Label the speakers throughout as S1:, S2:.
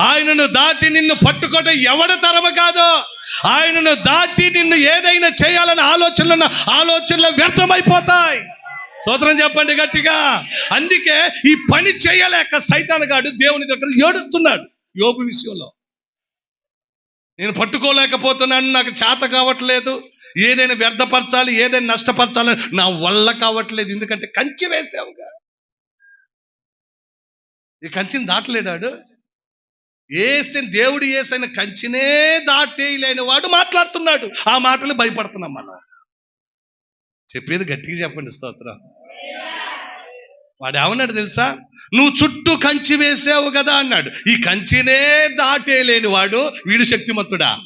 S1: ఆయనను దాటి నిన్ను పట్టుకోవటం ఎవడ తరమ కాదు. ఆయనను దాటి నిన్ను ఏదైనా చేయాలని ఆలోచనలు ఆలోచనలు వ్యర్థమైపోతాయి. సోదరం చెప్పండి గట్టిగా. అందుకే ఈ పని చేయలేక సైతాన్ గాడు దేవుని దగ్గర ఏడుస్తున్నాడు యోగు విషయంలో. నేను పట్టుకోలేకపోతున్నాను నాకు చేత కావట్లేదు. ఏదైనా వ్యర్థపరచాలి ఏదైనా నష్టపరచాలి నా వల్ల కావట్లేదు. ఎందుకంటే కంచి వేసావుగా. ఈ కంచిని దాటలేడాడు. ఏసిన దేవుడు ఏసైన కంచినే దాటేయలేని వాడు మాట్లాడుతున్నాడు. ఆ మాటలు భయపడుతున్నాం మనం. చెప్పేది గట్టిగా చెప్పండి స్తోత్రం. వాడు ఏమన్నాడు తెలుసా? నువ్వు చుట్టూ కంచి వేసావు కదా అన్నాడు. ఈ కంచినే దాటేయలేని వాడు వీడు శక్తిమంతుడా?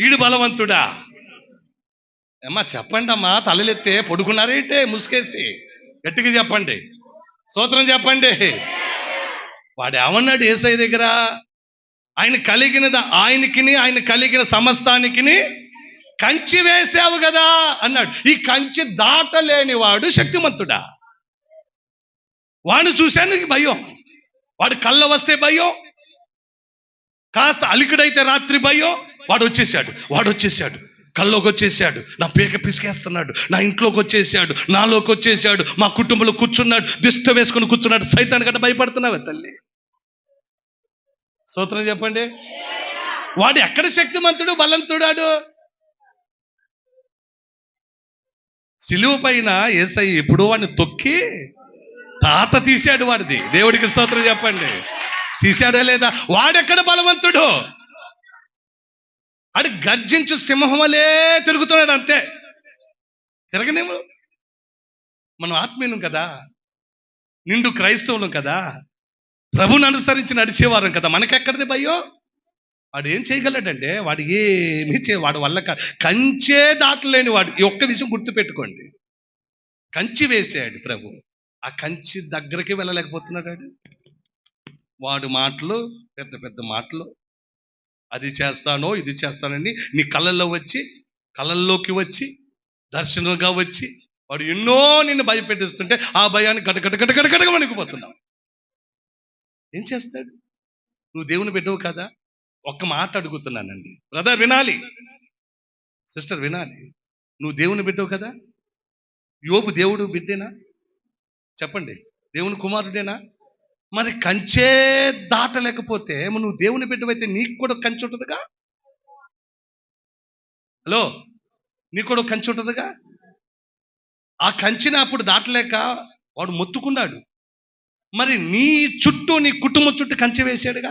S1: వీడు బలవంతుడా? అమ్మా చెప్పండి అమ్మా తలలెత్తే పడుకున్నారేంటే ముసుకేసి? గట్టిగా చెప్పండి. స్తోత్రం చెప్పండి. వాడు ఏమన్నాడు ఏసై దగ్గర? ఆయన కలిగిన ఆయనకిని ఆయన కలిగిన సమస్తానికిని కంచి వేసావు కదా అన్నాడు. ఈ కంచి దాటలేని వాడు శక్తిమంతుడా? వాడిని చూశాను భయం. వాడు కళ్ళ వస్తే భయం. కాస్త అలికిడైతే రాత్రి భయం. వాడు వచ్చేసాడు. వాడు వచ్చేసాడు. కల్లోకి వచ్చేసాడు. నా పీక పిసికేస్తున్నాడు. నా ఇంట్లోకి వచ్చేసాడు. నాలోకి వచ్చేసాడు. మా కుటుంబంలో కూర్చున్నాడు. దిష్ట వేసుకుని కూర్చున్నాడు. సైతాన్ని గట్ట భయపడుతున్నావే తల్లి. సూత్రం చెప్పండి. వాడు ఎక్కడ శక్తిమంతుడు బలంతుడాడు? సిలువ పైన ఏసై ఎప్పుడో వాడిని తొక్కి తాత తీశాడు వాడిది. దేవుడికి స్తోత్రం చెప్పండి. తీశాడా లేదా? వాడెక్కడ బలవంతుడు? అడు గర్జించు సింహమలే తిరుగుతున్నాడు అంతే. తిరగనేమో మనం ఆత్మీయులం కదా. నిండు క్రైస్తవులం కదా. ప్రభుని అనుసరించి నడిచేవారం కదా. మనకెక్కడిది భయం? వాడు ఏం చేయగలడంటే వాడు ఏమీ చే వాడు వల్ల కంచే దాటలేని వాడు. ఈ ఒక్క విషయం గుర్తుపెట్టుకోండి. కంచి వేసాడు ప్రభు. ఆ కంచి దగ్గరికి వెళ్ళలేకపోతున్నాడు వాడు. వాడు మాటలు పెద్ద పెద్ద మాటలు అది చేస్తానో ఇది చేస్తానని నీ కళ్ళల్లో వచ్చి కళ్ళల్లోకి వచ్చి దర్శనంగా వచ్చి వాడు ఎన్నో నిన్ను భయపెట్టిస్తుంటే ఆ భయాన్ని గడగడ గడగడ గడగ వణికిపోతున్నావు ఏం చేస్తాడు? నువ్వు దేవుని బిడ్డవు కదా? ఒక్క మాట అడుగుతున్నానండి. బ్రదర్ వినాలి. సిస్టర్ వినాలి. నువ్వు దేవుని బిడ్డవు కదా? యోబు దేవుడు బిడ్డేనా? చెప్పండి. దేవుని కుమారుడేనా? మరి కంచే దాటలేకపోతే నువ్వు దేవుని బిడ్డవైతే నీకు కూడా కంచె ఉంటుందిగా? హలో? నీకు కూడా కంచి ఉంటుందిగా? ఆ కంచిని అప్పుడు దాటలేక వాడు మొత్తుకున్నాడు. మరి నీ చుట్టూ నీ కుటుంబం చుట్టూ కంచె వేసాడుగా